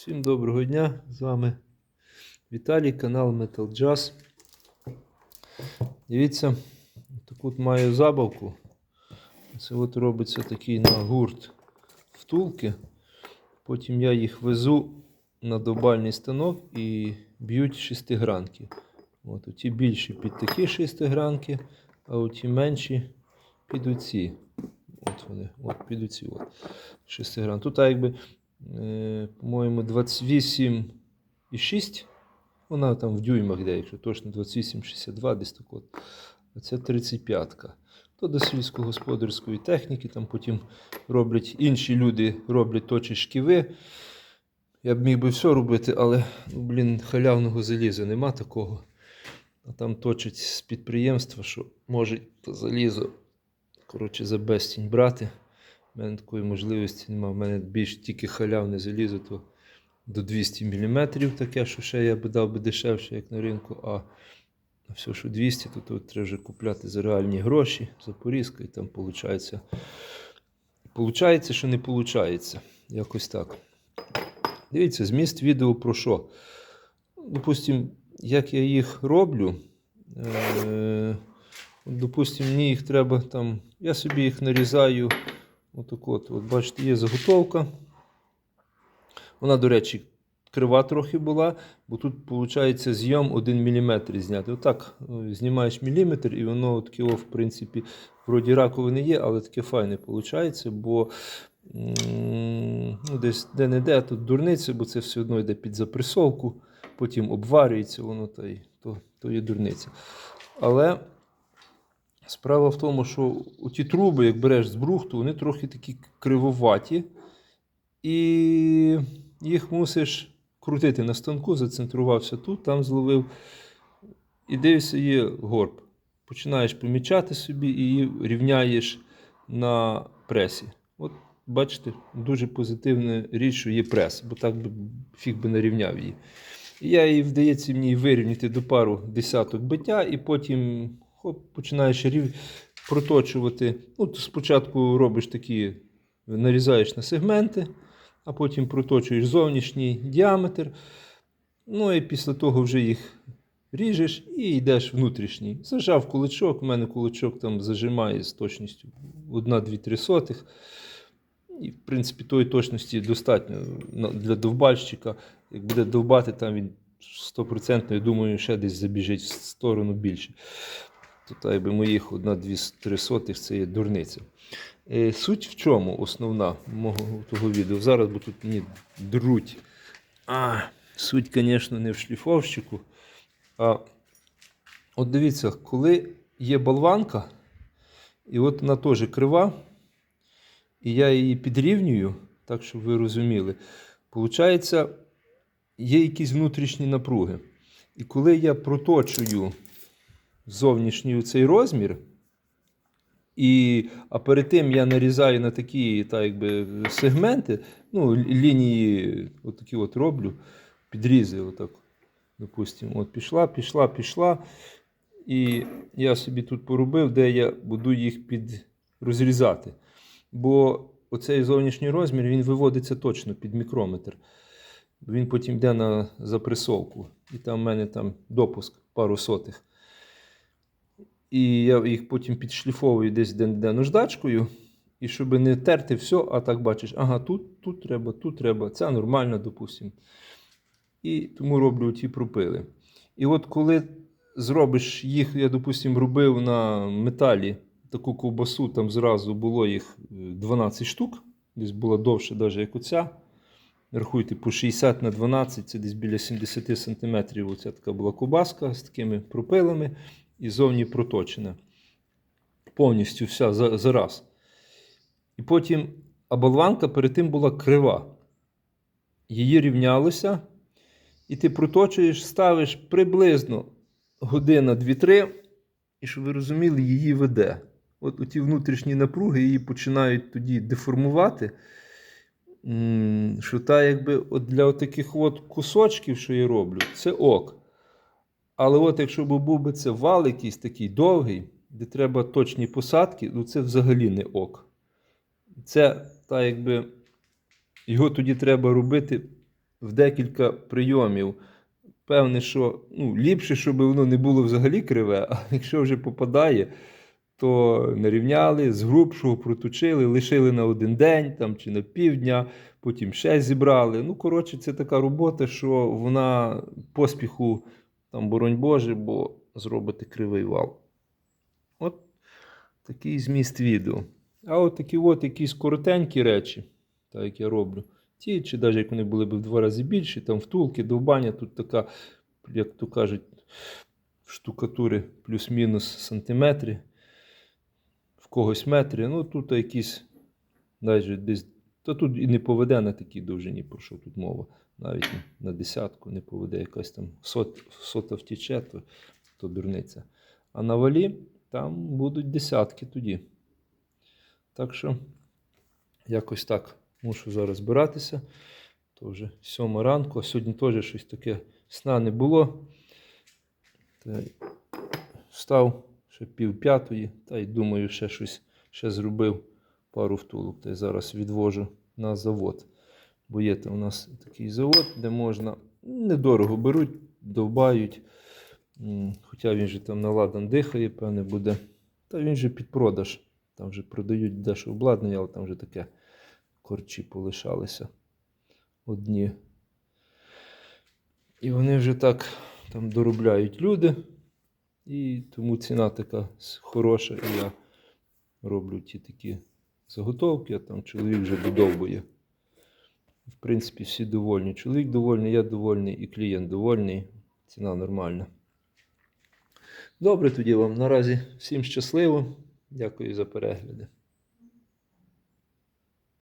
Всім доброго дня! З вами Віталій, канал Metal Jazz. Дивіться, таку маю забавку. Це от робиться такий на гурт втулки. Потім я їх везу на довбальний станок і б'ють шестигранки. От, оті більші під такі шестигранки, а оті менші під оці. От вони, от під оці от шестигранки. Тут якби по-моєму, 28,6. Вона там в дюймах, де, якщо точно 28,62, десь так от. Це 35-ка. То до сільськогосподарської техніки, там потім роблять інші люди роблять точі шківи. Я б міг би все робити, але, ну, блін, халявного заліза нема такого. А там точать з підприємства, що то залізо коротше, за безцінь брати. У мене такої можливості немає. У мене більш тільки халявне залізо, то до 200 мм таке, що ще я би дав би дешевше, як на ринку. А все, що 200, то, то треба вже купляти за реальні гроші, за порізка, і там виходить. Получається, що не виходить. Якось так. Дивіться, зміст відео про що? Допустим, як я їх роблю. Е- Допустим, мені їх треба там. Я собі їх нарізаю. Отак от, от, бачите, є заготовка. Вона, до речі, крива трохи була, бо тут, виходить, зйом 1 мм зняти. Отак е, знімаєш міліметр, і воно таке, в принципі, вроді раковини є, але таке файне виходить, бо ну, десь де-не-де, тут дурниця, бо це все одно йде під запресовку, потім обварюється воно, та й то, то є дурниця. Але. Справа в тому, що ті труби, як береш з брухту, вони трохи такі кривоваті, і їх мусиш крутити на станку, зацентрувався тут, там зловив. І дивишся, є горб. Починаєш помічати собі і її рівняєш на пресі. От бачите, дуже позитивна річ, що є прес, бо так би фіг би не рівняв її. І я її вдається мені вирівняти до пару десяток биття, і потім хоп, починаєш рів... проточувати. Ну, спочатку робиш такі, нарізаєш на сегменти, а потім проточуєш зовнішній діаметр. Ну і після того вже їх ріжеш і йдеш внутрішній. Зажав кулачок, у мене кулачок там зажимає з точністю 1-2-3 сотих. І, в принципі, тої точності достатньо для довбальщика. Як буде довбати, там він 100%, я думаю, ще десь забіжить в сторону більше. Тут якби моїх 1-2-3 сотих це є дурниця. Е, Суть в чому основна мого того відео? Зараз, бо тут мені друуть. А, суть, звісно, не в шліфовщику. А от дивіться, коли є болванка, і от вона теж крива, і я її підрівнюю, так щоб ви розуміли, Получається, є якісь внутрішні напруги. І коли я проточую зовнішній цей розмір, і, а перед тим я нарізаю на такі так, якби, сегменти, ну, лі- лінії отакі от роблю, підрізи, отак, допустимо, от пішла, пішла, пішла. І я собі тут поробив, де я буду їх під розрізати. Бо оцей зовнішній розмір він виводиться точно під мікрометр. Він потім йде на запресовку. І там в мене там допуск пару сотих. І я їх потім підшліфовую десь де наждачкою. І щоб не терти все, а так бачиш, ага, тут, тут треба, тут треба. Це нормально, допустимо. І тому роблю ті пропили. І от коли зробиш їх, я, допустимо, робив на металі таку ковбасу, там зразу було їх е, 12 штук, десь була довше, навіть як оця. Рахуйте, по 60 на 12, це десь біля 70 см. Оця така була ковбаска з такими пропилами і зовні проточена. Повністю вся за, за раз. І потім, а болванка перед тим була крива. Її рівнялося, і ти проточуєш, ставиш приблизно година 2-3, і щоб ви розуміли, її веде. От ті внутрішні напруги її починають тоді деформувати. Що та, якби, от для таких от кусочків, що я роблю, це ок. Але от якщо б був би це вал якийсь такий довгий, де треба точні посадки, ну це взагалі не ок. Це та якби його тоді треба робити в декілька прийомів. Певне, що ну, ліпше, щоб воно не було взагалі криве, а якщо вже попадає, то нарівняли, з грубшого проточили, лишили на один день там, чи на півдня, потім ще зібрали. Ну, коротше, це така робота, що вона поспіху, там, боронь Боже, бо зробити кривий вал. От такий зміст відео. А от такі от якісь коротенькі речі, так як я роблю. Ті, чи навіть як вони були б в два рази більші, там втулки, довбання, тут така, як то кажуть, штукатури плюс-мінус сантиметри, в когось метри. Ну тут якісь навіть десь. Та тут і не поведе на такій довжині, про що тут мова. Навіть на десятку не поведе якась там сот, сота втіче, то, то дурниця. А на валі там будуть десятки тоді. Так що якось так мушу зараз збиратися. То вже сьома ранку, а сьогодні теж щось таке сна не було. Та встав ще пів п'ятої, та й думаю, ще щось ще зробив пару втулок. Та й зараз відвожу на завод. Бо є там у нас такий завод, де можна недорого беруть, довбають. Хоча він же там наладан дихає, певне буде. Та він же під продаж. Там вже продають дещо обладнання, але там вже таке корчі полишалися одні. І вони вже так там доробляють люди. І тому ціна така хороша. І я роблю ті такі заготовки, а там чоловік вже додовбує. В принципі, всі довольні. Чоловік довольний, я довольний і клієнт довольний. Ціна нормальна. Добре тоді вам наразі всім щасливо. Дякую за перегляди.